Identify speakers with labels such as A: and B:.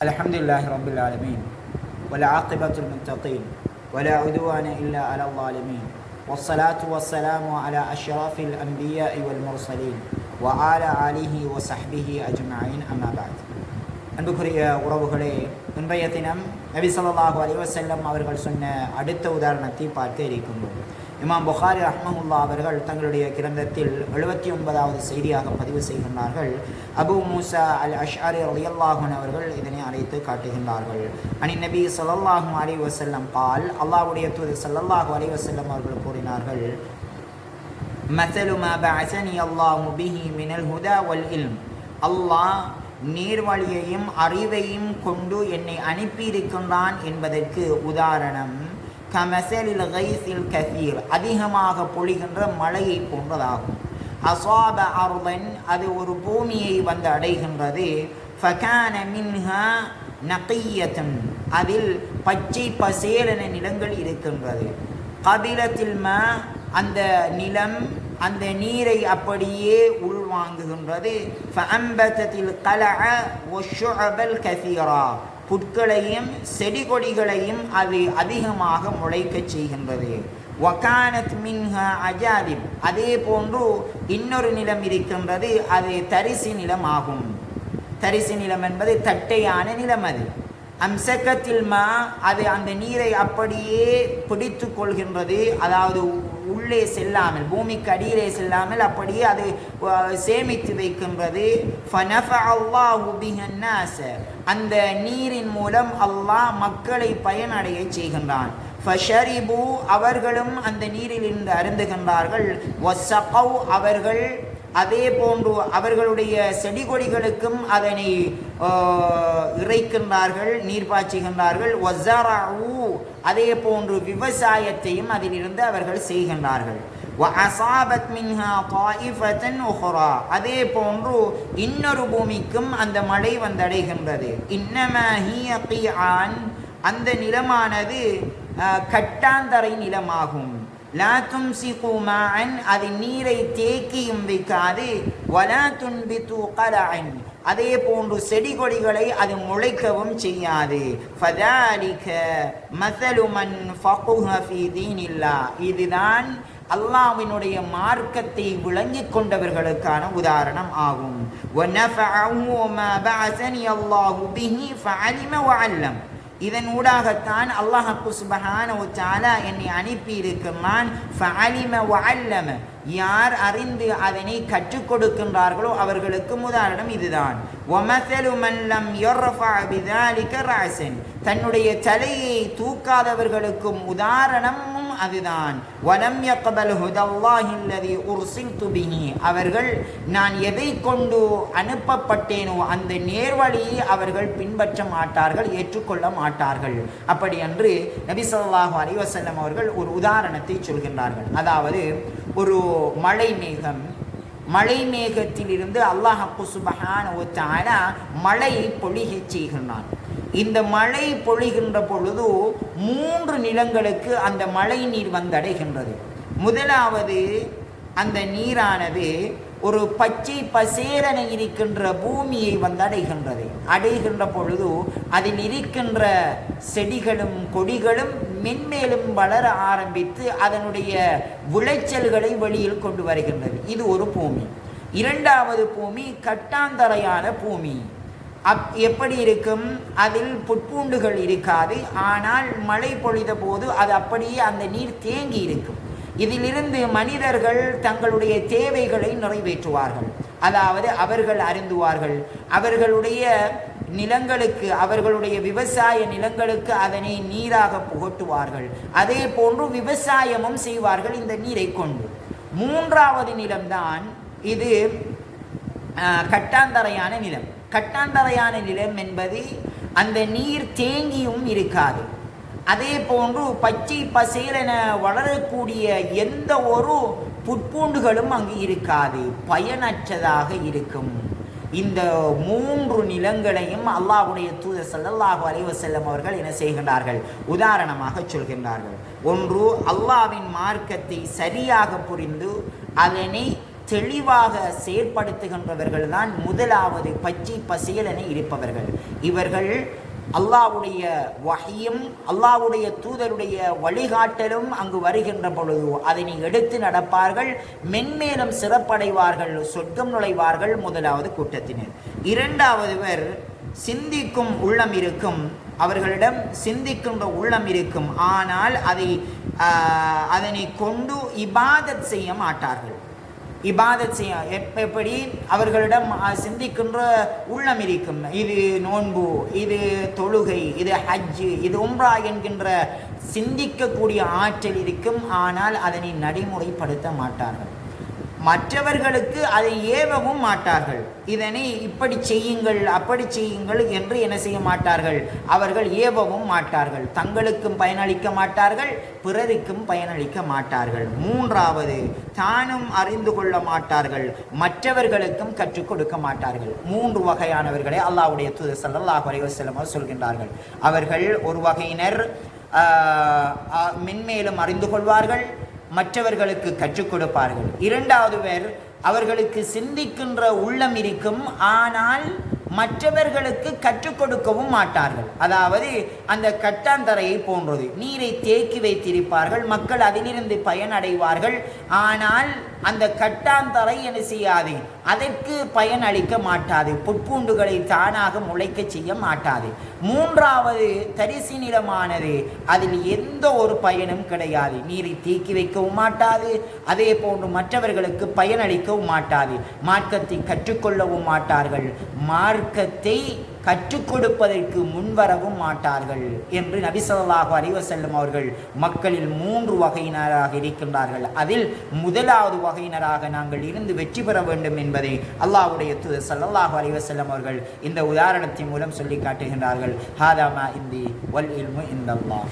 A: الحمد لله رب العالمين والعاقبة المتقين ولا عدوان إلا على الظالمين والصلاة والسلام على أشرف الأنبياء والمرسلين وعلى آله وصحبه أجمعين أما بعد அன்புக்குரிய உறவுகளே இன்றைய தினம் நபி ஸல்லல்லாஹு அலைஹி வஸல்லம் அவர்கள் சொன்ன அடுத்த உதாரணத்தை பார்க்க இருக்கின்றோம் இமாம் புகாரி அஹ்மமுல்லா அவர்கள் தங்களுடைய கிரந்தத்தில் எழுபத்தி ஒன்பதாவது செய்தியாக பதிவு செய்கின்றார்கள். அபு மூசா அல் அஷ்அரி அலியல்லாஹன் அவர்கள் இதனை அழைத்து காட்டுகின்றார்கள். அனி நபி சொல்லல்லாஹும் அலி வசல்லம் பால் அல்லாவுடைய தூது சல்லல்லாஹு அலி வசல்லம் அவர்கள் கூறினார்கள் மசலு மபனி அல்லாஹ் முபிஹி மினல் ஹுதா வல் இல்ம். அல்லாஹ் நீர்வழியையும் அறிவையும் கொண்டு என்னை அனுப்பியிருக்கின்றான் என்பதற்கு உதாரணம். கமசலில் கைசில் கசீர். அதிகமாக பொழிகின்ற மழையை போன்றதாகும். அசாப அருதன் அது ஒரு பூமியை வந்து அடைகின்றது. ஃபகான மின்ஹா நகையத்தன். அதில் பச்சை பசேலன நிலங்கள் இருக்கின்றது. கபிலத்தில் ம அந்த நிலம் அந்த நீரை அப்படியே உள்வாங்குகின்றது. ஃபஅம்பதத்தில் கலஅ வஷ்ஷுஅபல் கசீரா. புட்களையும் செடி கொடிகளையும் அது அதிகமாக முளைக்கச் செய்கின்றது. வகானத் மின்ஹா அஜாதிப் அதே போன்று இன்னொரு நிலம் இருக்கின்றது அது தரிசி நிலம் ஆகும் தரிசி நிலம் என்பது தட்டையான நிலம் அது. அம்சக்கத்தில் மா அது அந்த நீரை அப்படியே பிடித்து கொள்கின்றது. அதாவது உள்ளே செல்லாமல் பூமிக்கு அடியிலே செல்லாமல் அப்படியே அது சேமித்து வைக்கின்றது. ஃபனஃபஅல்லாஹு பிஹன்னாஸ. அந்த நீரின் மூலம் அல்லாஹ் மக்களை பயனடைய செய்கின்றான். ஃபஷரிபு அவர்களும் அந்த நீரிலிருந்து அருந்துகின்றார்கள். வசகவ் அவர்கள் அதே போன்று அவர்களுடைய செடி கொடிகளுக்கும் அதனை இறைக்கின்றார்கள் நீர் பாய்ச்சுகின்றார்கள். வஸரஉ அதே போன்று விவசாயத்தையும் அதிலிருந்து அவர்கள் செய்கின்றார்கள். அசாபத் மின்ஹா காயிஃபத்தன் ஒஹரா அதே போன்று இன்னொரு பூமிக்கும் அந்த மழை வந்தடைகின்றது. இன்னமஹி ஆன் அந்த நிலமானது கட்டாந்தரை நிலமாகும். லா லாத்தும் சிகுமான் அது நீரை தேக்கியும் வைக்காது. வலா துன்பி தூக்கலான் அதே போன்று செடி கொடிகளை அது முளைக்கவும் செய்யாது. ஃபதாலிக மசலுமன் ஃபகுஹ ஃபி தீனில்லா இதுதான் அல்லாவினுடைய மார்க்கத்தை விளங்கி கொண்டவர்களுக்கான உதாரணம் ஆகும். இதன் ஊடாகத்தான் அல்லாஹு சுபஹான ஒச்சாலா என்னை அனுப்பி இருக்கின்றான் யார் அறிந்து அதனை கற்றுக் கொடுக்கின்றார்களோ அவர்களுக்கு உதாரணம் இதுதான். தன்னுடைய தலையை தூக்காதவர்களுக்கும் உதாரணம் அதுதான். வலம் யக்பல் ஹுதல்லாஹி அல்லதி உர்சில்து அவர்கள் நான் எதை கொண்டு அனுப்பப்பட்டேனோ அந்த நேர்வழியை அவர்கள் பின்பற்ற மாட்டார்கள் ஏற்றுக்கொள்ள மாட்டார்கள். அப்படி என்று நபி சொல்லாஹு அலிவசல்லம் அவர்கள் ஒரு உதாரணத்தை சொல்கின்றார்கள். அதாவது ஒரு மழை மேகம் மழை மேகத்திலிருந்து அல்லாஹ் சுபஹானஹு தஆலா மழையை பொழிகச் செய்கின்றான். இந்த மழை பொழிகின்ற பொழுது மூன்று நிலங்களுக்கு அந்த மழை நீர் வந்தடைகின்றது. முதலாவது அந்த நீரானது ஒரு பச்சை பசேரனை இருக்கின்ற பூமியை வந்து அடைகின்றது அடைகின்ற பொழுது அதில் இருக்கின்ற செடிகளும் கொடிகளும் மென்மேலும் வளர ஆரம்பித்து அதனுடைய விளைச்சல்களை வெளியில் கொண்டு வருகின்றது. இது ஒரு பூமி. இரண்டாவது பூமி கட்டாந்தரையான பூமி. அப் எப்படி இருக்கும்? அதில் புட்பூண்டுகள் இருக்காது. ஆனால் மழை பொழித போது அது அப்படியே அந்த நீர் தேங்கி இருக்கும். இதிலிருந்து மனிதர்கள் தங்களுடைய தேவைகளை நிறைவேற்றுவார்கள். அதாவது அவர்கள் அருந்துவார்கள். அவர்களுடைய நிலங்களுக்கு அவர்களுடைய விவசாய நிலங்களுக்கு அதனை நீராக புகட்டுவார்கள். அதே போன்று விவசாயமும் செய்வார்கள் இந்த நீரை கொண்டு. மூன்றாவது நிலம்தான் இது கட்டாந்தரையான நிலம். கட்டாந்தரையான நிலம் என்பது அந்த நீர் தேங்கியும் இருக்காது. அதே போன்று பச்சை பசேலென வளரக்கூடிய எந்த ஒரு புட்பூண்டுகளும் அங்கு இருக்காது. பயனற்றதாக இருக்கும். இந்த மூன்று நிலங்களையும் அல்லாஹுடைய தூதர் ஸல்லல்லாஹு அலைஹி வஸல்லம் அவர்கள் என்ன செய்கின்றார்கள்? உதாரணமாக சொல்கின்றார்கள். ஒன்று அல்லாஹ்வின் மார்க்கத்தை சரியாக புரிந்து அதனை தெளிவாக செயற்படுத்துகின்றவர்கள் தான் முதலாவது பச்சை என இருப்பவர்கள். இவர்கள் அல்லாவுடைய வகையும் அல்லாவுடைய தூதருடைய வழிகாட்டலும் அங்கு வருகின்ற பொழுது அதனை எடுத்து நடப்பார்கள். மென்மேலும் சிறப்படைவார்கள் சொர்க்கம் நுழைவார்கள் முதலாவது கூட்டத்தினர். இரண்டாவதுவர் சிந்திக்கும் உள்ளம் இருக்கும். அவர்களிடம் சிந்திக்கின்ற உள்ளம் இருக்கும். ஆனால் அதை அதனை கொண்டு இபாதத் செய்ய மாட்டார்கள். இபாதத் செய்ய. எப்படி? அவர்களிடம் சிந்திக்கின்ற உள்ளம் இருக்கும். இது நோன்பு இது தொழுகை இது ஹஜ்ஜு இது உம்ரா என்கின்ற சிந்திக்கக்கூடிய ஆற்றல் இருக்கும். ஆனால் அதனை நடைமுறைப்படுத்த மாட்டார்கள். மற்றவர்களுக்கு அதை ஏவவும் மாட்டார்கள். இதனை இப்படி செய்யுங்கள் அப்படி செய்யுங்கள் என்று என்ன செய்ய மாட்டார்கள்? அவர்கள் ஏவவும் மாட்டார்கள். தங்களுக்கும் பயனளிக்க மாட்டார்கள் பிறருக்கும் பயனளிக்க மாட்டார்கள். மூன்றாவது தானும் அறிந்து கொள்ள மாட்டார்கள் மற்றவர்களுக்கும் கற்றுக் கொடுக்க மாட்டார்கள். மூன்று வகையானவர்களை அல்லாஹ்வுடைய தூதர் ஸல்லல்லாஹு அலைஹி சொல்கின்றார்கள். அவர்கள் ஒரு வகையினர் மென்மேலும் அறிந்து கொள்வார்கள் மற்றவர்களுக்கு கற்றுக் கொடுப்பார்கள். இரண்டாவது பேர் அவர்களுக்கு சிந்திக்கின்ற உள்ளம் இருக்கும் ஆனால் மற்றவர்களுக்கு கற்றுக் கொடுக்கவும் மாட்டார்கள். அதாவது அந்த கட்டாந்தரையை போன்றது. நீரை தேக்கி வைத்திருப்பார்கள் மக்கள் அதிலிருந்து பயனடைவார்கள். ஆனால் அந்த கட்டாந்தரை என்ன செய்யாது? அதற்கு பயன் அளிக்க மாட்டாது. புட்பூண்டுகளை தானாக முளைக்க செய்ய மாட்டாது. மூன்றாவது தரிசி நிலமானது அதில் எந்த ஒரு பயனும் கிடையாது. நீரை தேக்கி வைக்கவும் மாட்டாது. அதே போன்று மற்றவர்களுக்கு பயனளிக்கவும் மாட்டாது. மார்க்கத்தை கற்றுக்கொள்ளவும் மாட்டார்கள். மார்க்கத்தை கற்றுக் கொடுப்பதற்கு முன்வரவும் மாட்டார்கள் என்று நபிசல்லாஹு அறிவ செல்லும் அவர்கள் மக்களில் மூன்று வகையினராக இருக்கின்றார்கள். அதில் முதலாவது வகையினராக நாங்கள் இருந்து வெற்றி பெற வேண்டும் என்பதை அல்லாஹ்வுடைய தூதர் ஸல்லல்லாஹு அலைஹி அவர்கள் இந்த உதாரணத்தின் மூலம் சொல்லி காட்டுகின்றார்கள். ஹாதாமா இந்தி வல் இல்மு இந்தல்லாஹ்.